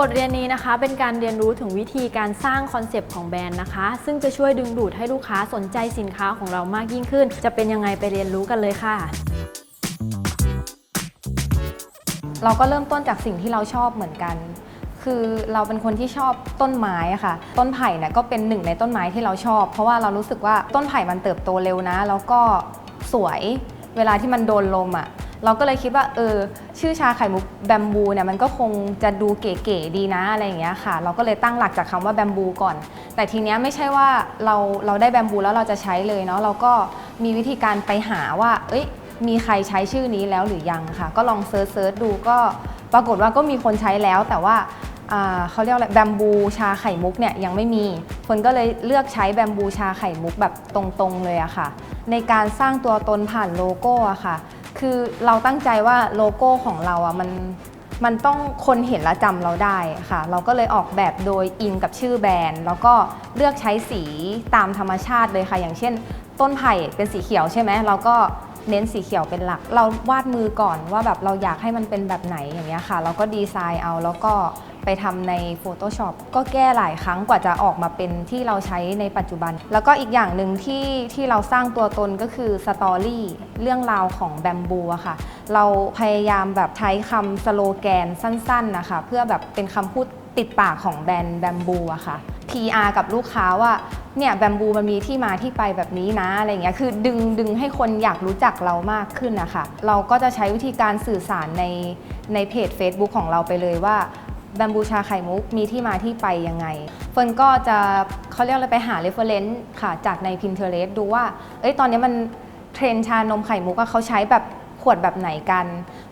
บทเรียนนี้นะคะเป็นการเรียนรู้ถึงวิธีการสร้างคอนเซปต์ของแบรนด์นะคะ ซึ่งจะช่วยดึงดูดให้ลูกค้าสนใจสินค้าของเรามากยิ่งขึ้น จะเป็นยังไงไปเรียนรู้กันเลยค่ะเราก็เริ่มต้นจากสิ่งที่เราชอบเหมือนกัน คือเราเป็นคนที่ชอบต้นไม้ค่ะ ต้นไผ่เนี่ยก็เป็นหนึ่งในต้นไม้ที่เราชอบ เพราะว่าเรารู้สึกว่าต้นไผ่มันเติบโตเร็วนะ แล้วก็สวย เวลาที่มันโดนลมอะ เราก็เลยคิดว่าเออชื่อชาไข่มุกแบมบูเนี่ยมันก็คงจะดูเก๋ๆดีนะอะไรอย่างเงี้ยค่ะ เราก็เลยตั้งหลักจากคำว่าแบมบูก่อน แต่ทีเนี้ยไม่ใช่ว่าเราเราได้แบมบูแล้วเราจะใช้เลยเนาะเราก็มีวิธีการไปหาว่า เอ้ยมีใครใช้ชื่อนี้แล้วหรือยังค่ะ ก็ลองเซิร์ชเซิร์ชดูก็ปรากฏว่าก็มีคนใช้แล้วแต่ว่าอ่าเขาเรียกอะไรแบมบูชาไข่มุกเนี่ยยังไม่มี คนก็เลยเลือกใช้แบมบูชาไข่มุกแบบตรงๆเลยอะค่ะ ในการสร้างตัวตนผ่านโลโก้อะค่ะ คือเราตั้งใจว่าโลโก้ของเราอะมันมันต้องคนเห็นและจำเราได้ค่ะ เราก็เลยออกแบบโดยอิงกับชื่อแบรนด์ แล้วก็เลือกใช้สีตามธรรมชาติเลยค่ะ อย่างเช่น ต้นไผ่เป็นสีเขียวใช่ไหมเราก็เน้นสีเขียวเป็นหลัก เราวาดมือก่อนว่าแบบเราอยากให้มันเป็นแบบไหนอย่างเงี้ยค่ะ เราก็ดีไซน์เอาแล้วก็ ไปทำใน Photoshop ก็แก้หลายครั้งกว่าจะออกมาเป็นที่เราใช้ในปัจจุบัน แล้วก็อีกอย่างหนึ่งที่ที่เราสร้างตัวตนก็คือสตอรี่เรื่องราวของแบมบูอะค่ะ เราพยายามแบบใช้คำสโลแกนสั้นๆนะคะ เพื่อแบบเป็นคำพูดติดปากของแบรนด์แบมบูอะค่ะ PR กับลูกค้าว่าเนี่ยแบมบูมันมีที่มาที่ไปแบบนี้นะอะไรเงี้ยคือดึงดึงให้คนอยากรู้จักเรามากขึ้นนะคะ เราก็จะใช้วิธีการสื่อสารในในเพจ Facebook ของเราไปเลยว่า แบมบูชาไข่มุกมีที่มาที่ไปยังไงเฟิร์นก็จะเขาเรียกอะไรไปหา reference ค่ะจากใน Pinterest ดูว่า เอ้ยตอนนี้มันเทรนชานมไข่มุกอะเขาใช้แบบขวดแบบไหนกัน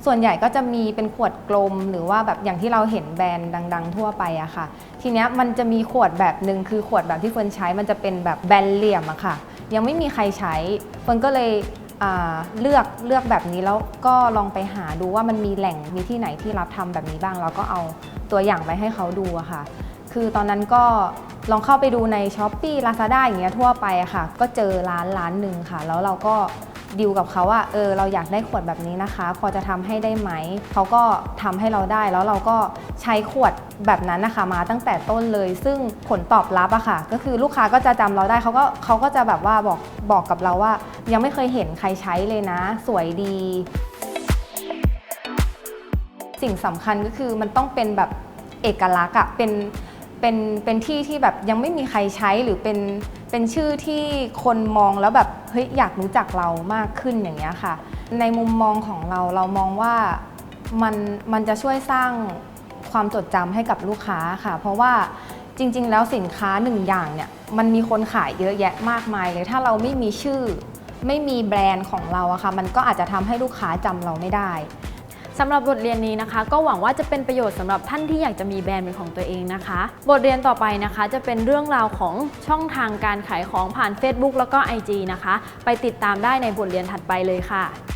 ส่วนใหญ่ก็จะมีเป็นขวดกลม หรือว่าแบบอย่างที่เราเห็นแบรนด์ดัง ๆ ทั่วไปอะค่ะ ทีเนี้ยมันจะมีขวดแบบหนึ่งคือขวดแบบที่เฟิร์นใช้มันจะเป็นแบบแบนเหลี่ยมอะค่ะ ยังไม่มีใครใช้เฟิร์นก็เลยเลือกเลือกแบบนี้แล้วก็ลองไปหาดูว่ามันมีแหล่งมีที่ไหนที่รับทำแบบนี้บ้าง แล้วก็เอา ตัวอย่างไปให้เขาดูอะค่ะ คือตอนนั้นก็ลองเข้าไปดูใน s h อ p e e Lazada อย่างเงี้ยทั่วไปอะค่ะ ก็เจอร้านร้านหนึ่งค่ะ แล้วเราก็ดิวกับเขาว่าเออเราอยากได้ขวดแบบนี้นะคะ พอจะทำให้ได้ไหม เขาก็ทำให้เราได้แล้วเราก็ใช้ขวดแบบนั้นนะคะมาตั้งแต่ต้นเลย ซึ่งผลตอบรับอะค่ะ ก็คือลูกค้าก็จะจำเราได้เขาก็เขาก็จะแบบว่าบอกบอกกับเราว่า ยังไม่เคยเห็นใครใช้เลยนะ สวยดี สิ่งสำคัญก็คือมันต้องเป็นแบบเอกลักษณ์อะเป็นเป็นเป็นที่ที่แบบยังไม่มีใครใช้หรือเป็นเป็นชื่อที่คนมองแล้วแบบเฮ้ยอยากรู้จักเรามากขึ้นอย่างเงี้ยค่ะ ในมุมมองของเราเรามองว่ามันมันจะช่วยสร้างความจดจำให้กับลูกค้าค่ะ เพราะว่าจริง ๆ แล้วสินค้าหนึ่งอย่างเนี่ยมันมีคนขายเยอะแยะมากมายเลย ถ้าเราไม่มีชื่อไม่มีแบรนด์ของเราอะค่ะ มันก็อาจจะทำให้ลูกค้าจำเราไม่ได้ สำหรับบทเรียนนี้นะคะ ก็หวังว่าจะเป็นประโยชน์สำหรับท่านที่อยากจะมีแบรนด์เป็นของตัวเองนะคะ บทเรียนต่อไปนะคะจะเป็นเรื่องราวของช่องทางการขายของผ่าน Facebook แล้วก็ IG นะคะ ไปติดตามได้ในบทเรียนถัดไปเลยค่ะ